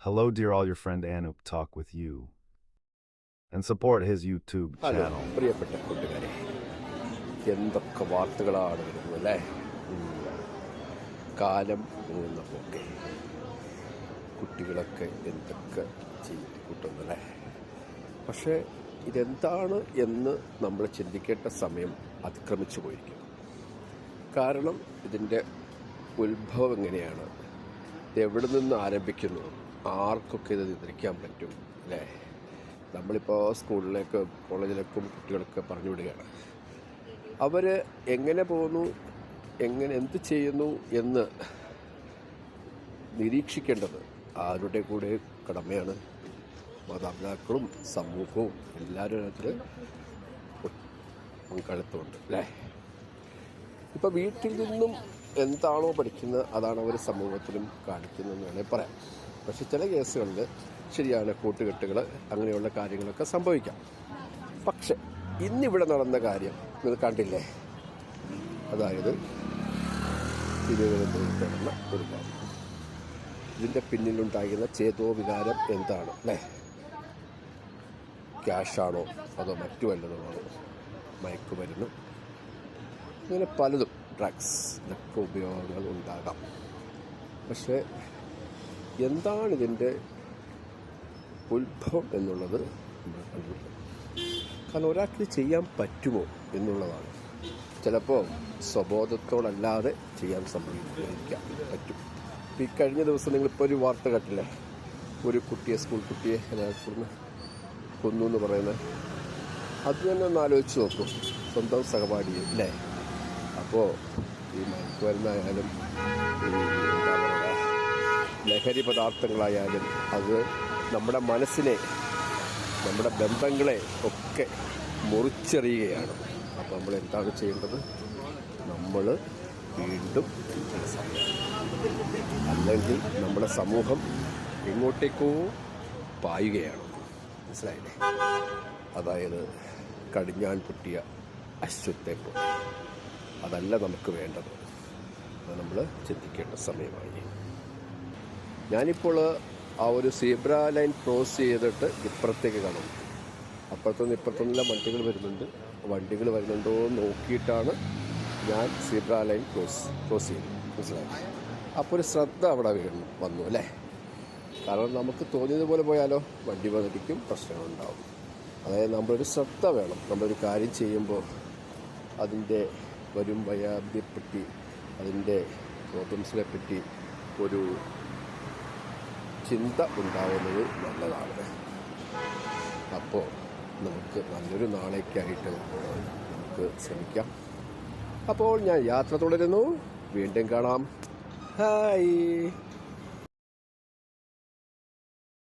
Hello, dear all your friend Anup talk with you. And support his YouTube hello channel. പ്രിയപ്പെട്ട കൂട്ടുകാരെ എന്തൊക്കെ വാർത്തകളാണ് വരുന്നത് അല്ലേ ഉം. കാലം പോകുന്ന പോക്കെ കുട്ടികളൊക്കെ എന്തൊക്കെ ചെയ്ത് കൂട്ടുന്നല്ലേ പക്ഷേ ഇതെന്താണ് എന്ന് നമ്മൾ ചിന്തിക്കേണ്ട സമയം അതിക്രമിച്ചു പോയിരിക്കും കാരണം ഇതിൻ്റെ ഉത്ഭവം എങ്ങനെയാണ് ഇത് എവിടെ നിന്ന് ആരംഭിക്കുന്നു ആർക്കൊക്കെ ഇത് നിയന്ത്രിക്കാൻ പറ്റും അല്ലേ? നമ്മളിപ്പോൾ സ്കൂളിലേക്ക് കോളേജിലേക്കും കുട്ടികളൊക്കെ പറഞ്ഞു വിടുകയാണ്. അവർ എങ്ങനെ പോകുന്നു എങ്ങനെ എന്ത് ചെയ്യുന്നു എന്ന് നിരീക്ഷിക്കേണ്ടത് ആരുടെ കൂടെ കടമയാണ്? മാതാപിതാക്കളും സമൂഹവും എല്ലാവരും അതിൽ പങ്കാളിത്തമുണ്ട് അല്ലേ? ഇപ്പോൾ വീട്ടിൽ നിന്നും എന്താണോ പഠിക്കുന്നത് അതാണ് അവർ സമൂഹത്തിലും കാണിക്കുന്നതെന്ന് വേണമെങ്കിൽ പറയാം. പക്ഷെ ചില കേസുകളിൽ ശരിയാണ് കൂട്ടുകെട്ടുകൾ അങ്ങനെയുള്ള കാര്യങ്ങളൊക്കെ സംഭവിക്കാം. പക്ഷെ ഇന്നിവിടെ നടന്ന കാര്യം നിങ്ങൾ കണ്ടില്ലേ? അതായത് തിരുവനന്തപുരത്ത് നടന്ന ഒരു കാര്യം. ഇതിന്റെ പിന്നിലുണ്ടാകുന്ന ചേതോ വികാരം എന്താണ് അല്ലേ? ക്യാഷാണോ അതോ മറ്റു വല്ലതുമാണോ? മയക്കുമരുന്ന് ഇങ്ങനെ പലതും ഡ്രഗ്സ് ഇതൊക്കെ ഉപയോഗങ്ങൾ ഉണ്ടാകാം. പക്ഷേ എന്താണ് ഇതിന്റെ ഉത്ഭവം എന്നുള്ളത് കാരണം ഒരാൾക്ക് ഇത് ചെയ്യാൻ പറ്റുമോ എന്നുള്ളതാണ്. ചിലപ്പോൾ സ്വബോധത്തോടല്ലാതെ ചെയ്യാൻ സംഭവിക്കാം. പറ്റും. ഈ കഴിഞ്ഞ ദിവസം നിങ്ങളിപ്പോൾ ഒരു വാർത്ത കേട്ടില്ലേ ഒരു കുട്ടിയെ സ്കൂൾ കുട്ടിയെ എല്ലാവർക്കും കൊന്നു എന്ന് പറയുന്നത്. അത് തന്നെ ഒന്ന് ആലോചിച്ച് നോക്കും. സ്വന്തം സഹപാഠിയെ അല്ലേ? അപ്പോൾ ഈ മയക്കുമരുന്നായാലും ഈ ലഹരി പദാർത്ഥങ്ങളായാലും അത് നമ്മുടെ മനസ്സിനെ നമ്മുടെ ബന്ധങ്ങളെ ഒക്കെ മുറിച്ചെറിയുകയാണ്. അപ്പോൾ നമ്മൾ എന്താണ് ചെയ്യേണ്ടത്? നമ്മൾ വീണ്ടും. അല്ലെങ്കിൽ നമ്മുടെ സമൂഹം എങ്ങോട്ടേക്കോ പായുകയാണ്. മനസ്സിലായില്ലേ? അതായത് കടിഞ്ഞാൻ പൊട്ടിയ അശ്വത്തെ പോലെ. അതല്ല നമുക്ക് വേണ്ടത്. അത് നമ്മൾ ചിന്തിക്കേണ്ട സമയമായി. ഞാനിപ്പോൾ ആ ഒരു സീബ്ര ലൈൻ ക്രോസ് ചെയ്തിട്ട് ഇപ്പുറത്തേക്ക് കാണുന്നു അപ്പുറത്തുനിന്ന് ഇപ്പുറത്തുനിന്നെല്ലാം വണ്ടികൾ വരുന്നുണ്ട്. വണ്ടികൾ വരുന്നുണ്ടോ എന്ന് നോക്കിയിട്ടാണ് ഞാൻ സീബ്ര ലൈൻ ക്രോസ് ക്രോസ് ചെയ്യുന്നത്. മനസ്സിലായി? അപ്പോൾ ഒരു ശ്രദ്ധ അവിടെ വീണു വന്നു അല്ലേ? കാരണം നമുക്ക് തോന്നിയതുപോലെ പോയാലോ? വണ്ടി വന്നിരിക്കും പ്രശ്നങ്ങളുണ്ടാവും അതായത് നമ്മളൊരു ശ്രദ്ധ വേണം. നമ്മളൊരു കാര്യം ചെയ്യുമ്പോൾ അതിന്റെ വരും വയാദ്യപ്പറ്റി അതിന്റെ പ്രോബ്ലംസിനെ പറ്റി ഒരു ചിന്ത ഉണ്ടാവുന്നത് നല്ലതാണ്. അപ്പോൾ നമുക്ക് നല്ലൊരു നാളേക്കായിട്ട് നമുക്ക് ശ്രമിക്കാം. അപ്പോൾ ഞാൻ യാത്ര തുടരുന്നു. വീണ്ടും കാണാം. ഹായ്.